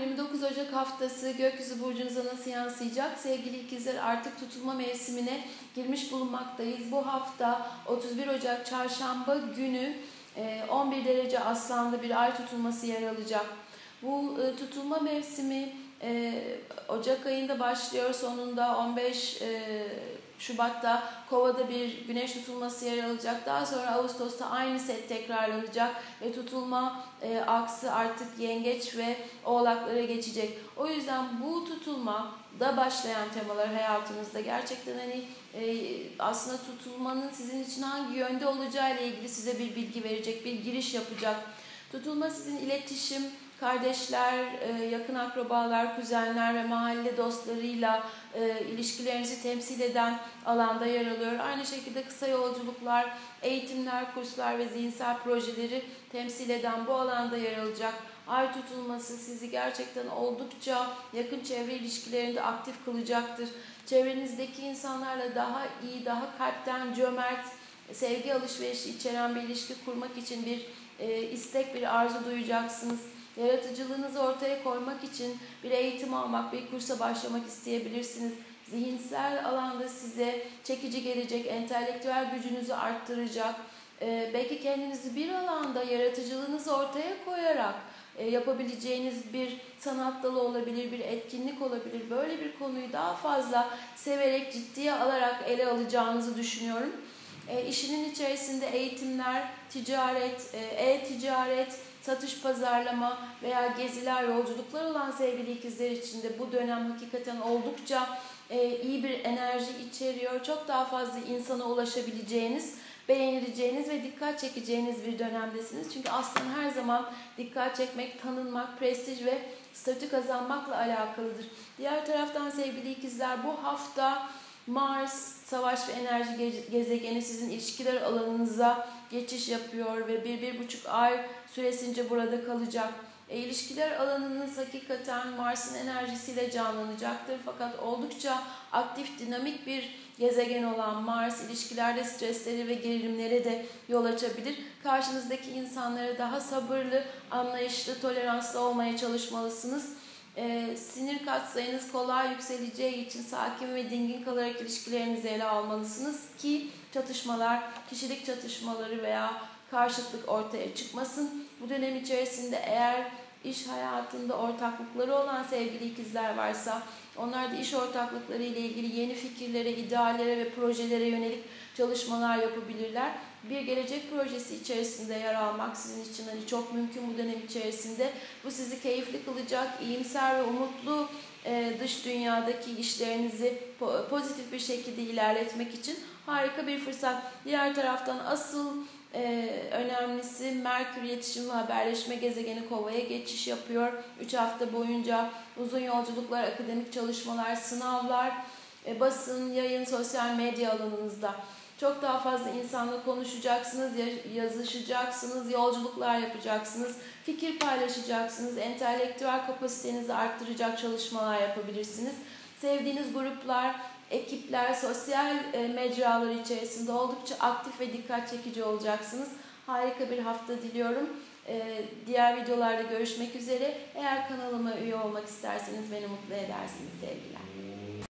29 Ocak haftası gökyüzü burcunuza nasıl yansıyacak? Sevgili ikizler artık tutulma mevsimine girmiş bulunmaktayız. Bu hafta 31 Ocak çarşamba günü 11 e, derece aslanda bir ay tutulması yer alacak. Bu e, tutulma mevsimi e, Ocak ayında başlıyor sonunda 15 Şubat'ta Kova'da bir güneş tutulması yer alacak. Daha sonra Ağustos'ta aynı set tekrarlanacak ve tutulma e, aksı artık yengeç ve oğlaklara geçecek. O yüzden bu tutulma da başlayan temalar hayatımızda gerçekten hani e, aslında tutulmanın sizin için hangi yönde olacağı ile ilgili size bir bilgi verecek, bir giriş yapacak. Tutulma sizin iletişim, kardeşler, e, yakın akrabalar, kuzenler ve mahalle dostlarıyla e, ilişkilerinizi temsil eden alanda yer alıyor. Aynı şekilde kısa yolculuklar, eğitimler, kurslar ve zihinsel projeleri temsil eden bu alanda yer alacak. Ay tutulması sizi gerçekten oldukça yakın çevre ilişkilerinde aktif kılacaktır. Çevrenizdeki insanlarla daha iyi, daha kalpten cömert, sevgi alışverişi içeren bir ilişki kurmak için bir e, istek, bir arzu duyacaksınız Yaratıcılığınızı ortaya koymak için bir eğitim almak, bir kursa başlamak isteyebilirsiniz. Zihinsel alanda size çekici gelecek, entelektüel gücünüzü arttıracak, ee, belki kendinizi bir alanda yaratıcılığınızı ortaya koyarak e, yapabileceğiniz bir sanat dalı olabilir, bir etkinlik olabilir. Böyle bir konuyu daha fazla severek, ciddiye alarak ele alacağınızı düşünüyorum. E, işinin içerisinde eğitimler, ticaret, e, e-ticaret, satış, pazarlama veya geziler, yolculuklar olan sevgili ikizler için de bu dönem hakikaten oldukça e, iyi bir enerji içeriyor. Çok daha fazla insana ulaşabileceğiniz, beğenileceğiniz ve dikkat çekeceğiniz bir dönemdesiniz. Çünkü aslında her zaman dikkat çekmek, tanınmak, prestij ve statü kazanmakla alakalıdır. Diğer taraftan sevgili ikizler bu hafta Mars, savaş ve enerji gezegeni sizin ilişkiler alanınıza geçiş yapıyor ve bir, bir buçuk ay süresince burada kalacak. E, ilişkiler alanınız hakikaten Mars'ın enerjisiyle canlanacaktır. Fakat oldukça aktif, dinamik bir gezegen olan Mars ilişkilerde stresleri ve gerilimlere de yol açabilir. Karşınızdaki insanlara daha sabırlı, anlayışlı, toleranslı olmaya çalışmalısınız e, sinir katsayınız kolay yükseleceği için sakin ve dingin kalarak ilişkilerinizi ele almalısınız ki çatışmalar, kişilik çatışmaları veya karşıtlık ortaya çıkmasın. Bu dönem içerisinde eğer iş hayatında ortaklıkları olan sevgili ikizler varsa onlar da iş ortaklıkları ile ilgili yeni fikirlere, ideallere ve projelere yönelik çalışmalar yapabilirler. Bir gelecek projesi içerisinde yer almak sizin için hani çok mümkün bu dönem içerisinde. Bu sizi keyifli kılacak, iyimser ve umutlu dış dünyadaki işlerinizi pozitif bir şekilde ilerletmek için harika bir fırsat. Diğer taraftan asıl ee, önemlisi Merkür iletişim ve haberleşme gezegeni Kova'ya geçiş yapıyor. 3 hafta boyunca uzun yolculuklar, akademik çalışmalar, sınavlar, e, basın, yayın, sosyal medya alanınızda. Çok daha fazla insanla konuşacaksınız, yazışacaksınız, yolculuklar yapacaksınız, fikir paylaşacaksınız, entelektüel kapasitenizi arttıracak çalışmalar yapabilirsiniz. Sevdiğiniz gruplar, ekipler, sosyal e, mecralar içerisinde oldukça aktif ve dikkat çekici olacaksınız. Harika bir hafta diliyorum. E, diğer videolarda görüşmek üzere. Eğer kanalıma üye olmak isterseniz beni mutlu edersiniz sevgiler.